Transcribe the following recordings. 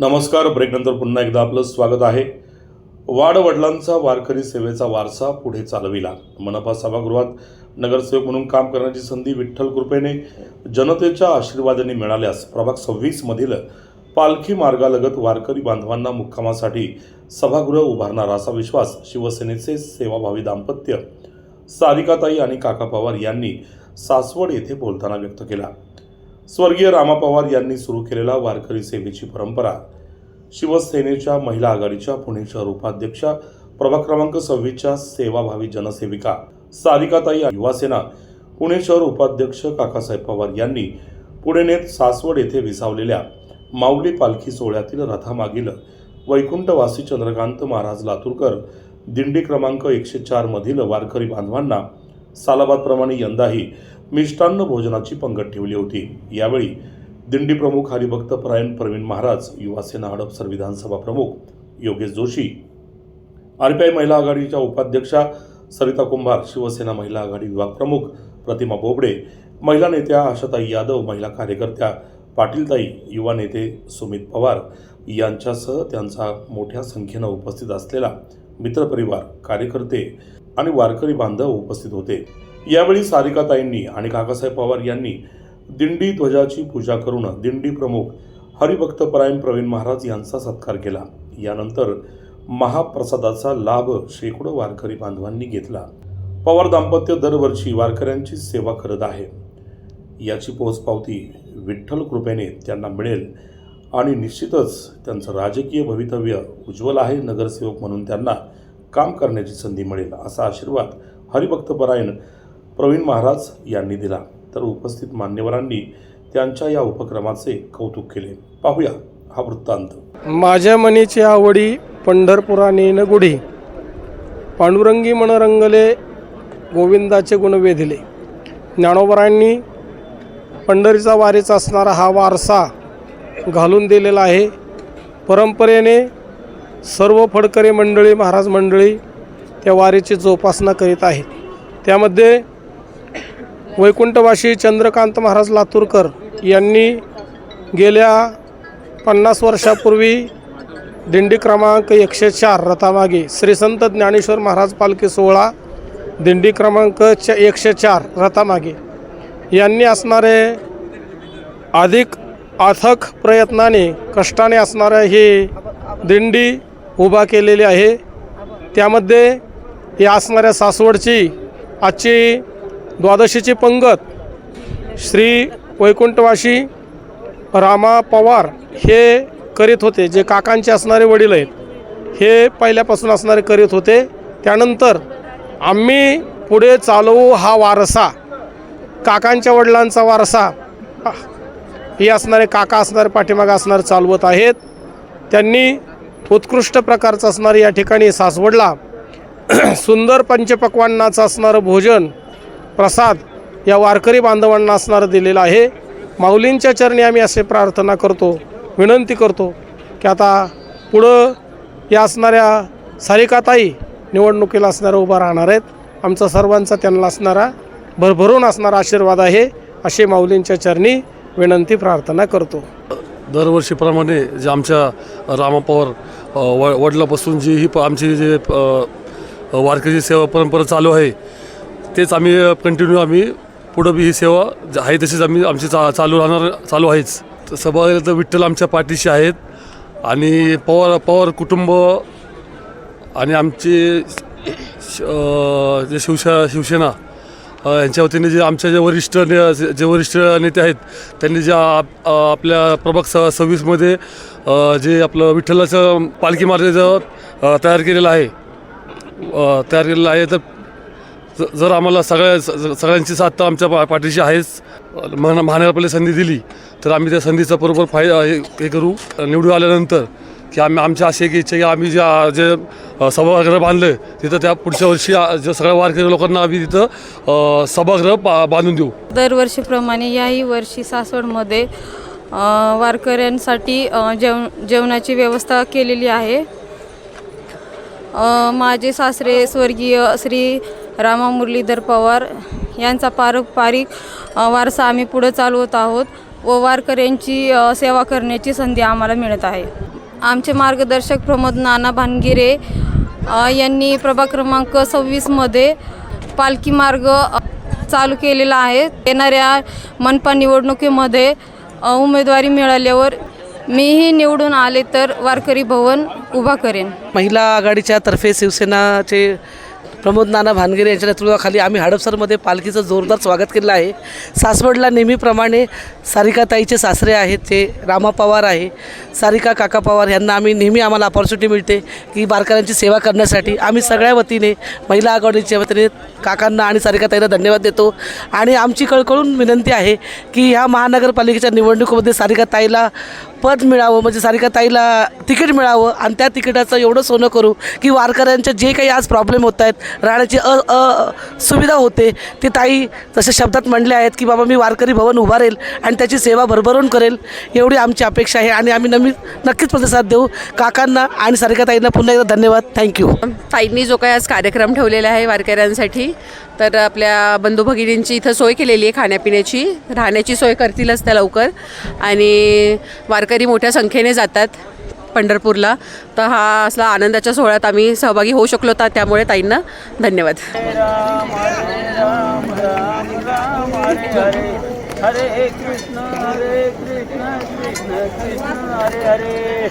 नमस्कार ब्रेकनंतर पुन्हा एकदा आपलं स्वागत आहे. वाडवडिलांचा वारकरी सेवेचा वारसा पुढे चालविला. मनपा सभागृहात नगरसेवक म्हणून काम करण्याची संधी विठ्ठल कृपेने जनतेच्या आशीर्वादाने मिळाल्यास प्रभाग सव्वीसमधील पालखी मार्गालगत वारकरी बांधवांना मुक्कामासाठी सभागृह उभारणार असा विश्वास शिवसेनेचे सेवाभावी दाम्पत्य सारिकाताई आणि काका पवार यांनी सासवड येथे बोलताना व्यक्त केला. स्वर्गीय रामा पवार यांनी सुरू केलेला वारकरी सेवेची परंपरा. शिवसेनेच्या महिला आघाडीच्या पुणे शहर उपाध्यक्षा प्रभाग क्रमांक सव्वीसच्या सेवाभावी जनसेविका सारिकाताई युवासेना पुणे शहर उपाध्यक्ष काकासाहेब पवार यांनी पुणे नेत सासवड येथे विसावलेल्या माऊली पालखी सोहळ्यातील रथामागील वैकुंठवासी चंद्रकांत महाराज लातूरकर दिंडी क्रमांक एकशे चारमधील वारकरी बांधवांना सालाबादप्रमाणे यंदाही मिष्टान्न भोजनाची पंगत ठेवली होती. यावेळी दिंडी प्रमुख हरिभक्त परायण प्रवीण महाराज युवासेना हडपसर विधानसभा प्रमुख योगेश जोशी आरपीआय महिला आघाडीच्या उपाध्यक्षा सरिता कुंभार शिवसेना महिला आघाडी विभाग प्रमुख प्रतिमा बोबडे महिला नेत्या आशाताई यादव महिला कार्यकर्त्या पाटीलताई युवा नेते सुमित पवार यांच्यासह त्यांचा मोठ्या संख्येनं उपस्थित असलेला मित्रपरिवार कार्यकर्ते आणि वारकरी बांधव उपस्थित होते. यावेळी सारिकाताईंनी आणि काकासाहेब पवार यांनी दिंडी ध्वजाची पूजा करून दिंडी प्रमुख हरिभक्त परायण प्रवीण महाराज यांचा सत्कार केला. यानंतर महाप्रसादाचा लाभ शेकडो वारकरी बांधवांनी घेतला. पवार दाम्पत्य दरवर्षी वारकऱ्यांची सेवा करत आहे. याची पोचपावती विठ्ठल कृपेने त्यांना मिळेल. आणि निश्चितच त्यांचं राजकीय भवितव्य उज्ज्वल आहे नगरसेवक म्हणून त्यांना काम करण्याची संधी मिळेल असा आशीर्वाद हरिभक्तपरायण प्रवीण महाराज यांनी दिला. तर उपस्थित मान्यवरांनी त्यांच्या या उपक्रमाचे कौतुक केले. पाहूया हा वृत्तांत. माझ्या मनीची आवडी पंढरपुरा नेन गुढी. पांडुरंगी मनरंगले गोविंदाचे गुण वेधिले. ज्ञानोबरांनी पंढरीचा वारीचा असणारा हा वारसा घालून दिलेला आहे. परंपरेने सर्व फडकरी मंडळी महाराज मंडळी त्या वारीची जोपासना करीत आहेत. त्यामध्ये वैकुंठवासी चंद्रकांत महाराज लातूरकर यांनी गेल्या पन्नास वर्षापूर्वी दिंडी क्रमांक एकशे चार रथामागे श्री संत ज्ञानेश्वर महाराज पालखी सोहळा दिंडी क्रमांक च एकशे चार रथामागे. यांनी असणारे अधिक अथक प्रयत्नाने कष्टाने असणारं ही दिंडी उभा केलेली आहे. त्यामध्ये या असणाऱ्या सासवडची आजची द्वादशीची पंगत श्री वैकुंठवाशी रामा पवार हे करीत होते जे काकांचे असणारे वडील आहेत हे पहिल्यापासून असणारे करीत होते. त्यानंतर आम्ही पुढे चालवू हा वारसा काकांच्या वडिलांचा वारसा. हे असणारे काका असणारे पाठीमागं असणारे चालवत आहेत. त्यांनी उत्कृष्ट प्रकारचं असणारं या ठिकाणी सासवडला. सुंदर पंचपक्वांनाचं असणारं भोजन प्रसाद या वारकरी बांधवांना असणारं दिलेलं आहे. माऊलींच्या चरणी आम्ही असे प्रार्थना करतो विनंती करतो की आता पुढं या असणाऱ्या सारिकाताई निवडणुकीला असणाऱ्या उभा राहणार आहेत. आमचा सर्वांचा त्यांना असणारा भरभरून असणारा आशीर्वाद आहे अशी माऊलींच्या चरणी विनंती प्रार्थना करतो. दरवर्षीप्रमाणे जे आमच्या रामा पवार व वडिलापासून जी ही प आमची जे वारकरी सेवा परंपरा चालू आहे तेच आम्ही कंटिन्यू आम्ही पुढं बी ही सेवा आहे तशीच आम्ही आमची चा चालू राहणार चालू आहेच. तर सभा तर विठ्ठल आमच्या पाठीशी आहेत आणि पवार पवार कुटुंब आणि आमचे जे शिवशा शिवसेना यांच्या वतीने जे आमच्या जे वरिष्ठ ने जे- वरिष्ठ नेते आहेत त्यांनी जे आप- आपल्या प्रभाग स सव्वीसमध्ये जे आपलं विठ्ठलाचं पालखी मार्गाचं तयार केलेलं आहे. तयार केलेलं आहे. तर ज- जर आम्हाला सगळ्या स- सगळ्यांची साथ तर आमच्या पा पाठीशी आहेच. महा महानगरपालिका संधी दिली तर आम्ही त्या संधीचा बरोबर फाय हे हे करू. निवडून आल्यानंतर की आम्ही आमच्या अशी एक इच्छा की आम्ही ज्या जे सभागृह बांधलं तिथं त्या पुढच्या वर्षी जे सगळ्या वारकरी लोकांना आम्ही तिथं सभागृह बा बांधून देऊ. दरवर्षीप्रमाणे याही वर्षी सासवडमध्ये वारकऱ्यांसाठी जेव जेवणाची व्यवस्था केलेली आहे. माझे सासरे स्वर्गीय श्री रामा मुरलीधर पवार यांचा पारंपरिक वारसा आम्ही पुढे चालवत आहोत व वारकऱ्यांची सेवा करण्याची संधी आम्हाला मिळत आहे. आमचे मार्गदर्शक प्रमोद नाना भानगिरे यांनी प्रभाग क्रमांक सव्वीसमध्ये पालखी मार्ग चालू केलेला आहे. येणाऱ्या मनपा निवडणुकीमध्ये उमेदवारी मिळाल्यावर मीही निवडून आले तर वारकरी भवन उभा करेन. महिला आघाडीच्या तर्फे शिवसेनाचे प्रमोद नाना भानगिरे यांच्या नेतृत्वाखाली आम्ही हडपसरमध्ये पालखीचं जोरदार स्वागत केलं आहे. सासवडला नेहमीप्रमाणे सारिकाताईचे सासरे आहेत ते रामा पवार आहे. सारिका काका पवार यांना आम्ही नेहमी आम्हाला अपॉर्च्युनिटी मिळते की बारकऱ्यांची सेवा करण्यासाठी. आम्ही सगळ्या वतीने महिला आघाडीच्या वतीने काकांना आणि सारिकाताईला धन्यवाद देतो. आणि आमची कळकळून विनंती आहे की ह्या महानगरपालिकेच्या निवडणुकीमध्ये सारिकाताईला पद मिळावं म्हणजे सारिकाताईला तिकीट मिळावं आणि त्या तिकिटाचं एवढं सोनं करू की वारकऱ्यांचे जे काही आज प्रॉब्लेम होत आहेत राहण्याची अ अ सुविधा होते ते ताई जसे शब्दात म्हणले आहेत की बाबा मी वारकरी भवन उभारेल आणि त्याची सेवा भरभरून करेल एवढी आमची अपेक्षा आहे आणि आम्ही नमी नक्कीच प्रतिसाद देऊ. काकांना आणि सारिकाताईंना पुन्हा एकदा धन्यवाद. थँक्यू ताईंनी जो काही आज कार्यक्रम ठेवलेला आहे वारकऱ्यांसाठी तर आपल्या बंधू भगिनींची इथं सोय केलेली आहे खाण्यापिण्याची राहण्याची सोय करतीलच त्या लवकर. आणि वारकरी मोठ्या संख्येने जातात पंढरपूरला. तर हा असला आनंदाच्या सोहळ्यात आम्ही सहभागी होऊ शकलो होता त्यामुळे ताईंना धन्यवाद.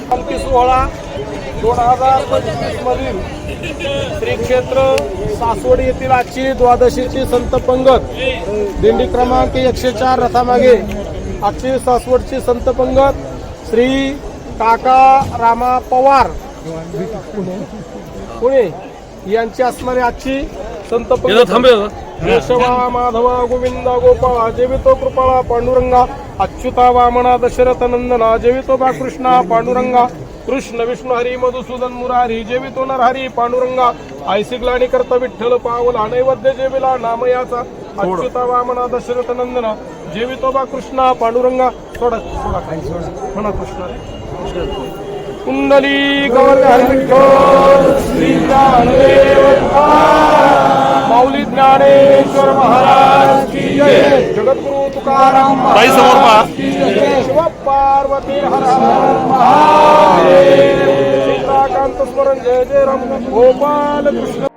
पालखी सोहळा दोन हजार पंचवीस मधील श्री क्षेत्र सासवड येथील आजची द्वादशीची संत पंगत दिंडी क्रमांक एकशे चार रथामागे आजची सासवडची संत पंगत श्री काका रामा पवार. पुणे यांची असणारी आजची संत केशवा माधवा गोविंदा गोपाळा जेवितो कृपाळा पांडुरंगा अच्युता वामना दशरथ नंदना जेवितो बा कृष्णा पांडुरंगा कृष्ण विष्णू हरी मधुसूदन मुरारी जेवितो नरहरी पांडुरंगा ऐसी ग्लानी करता विठ्ठल पावला नैवेद्य जेविला नामयाचा अच्युता वामना दशरथ नंदना जेवितो बा कृष्णा पांडुरंगा सोडा सोडा काही सोडा म्हणा कृष्ण कुंडली गौर श्री ज्ञानदेव माऊली ज्ञानेश्वर महाराज की जय. जगद्गुरु तुकाराम की जय शिव पार्वती हर हर सीताकांत स्मरण जय जय राम. गोपाल कृष्ण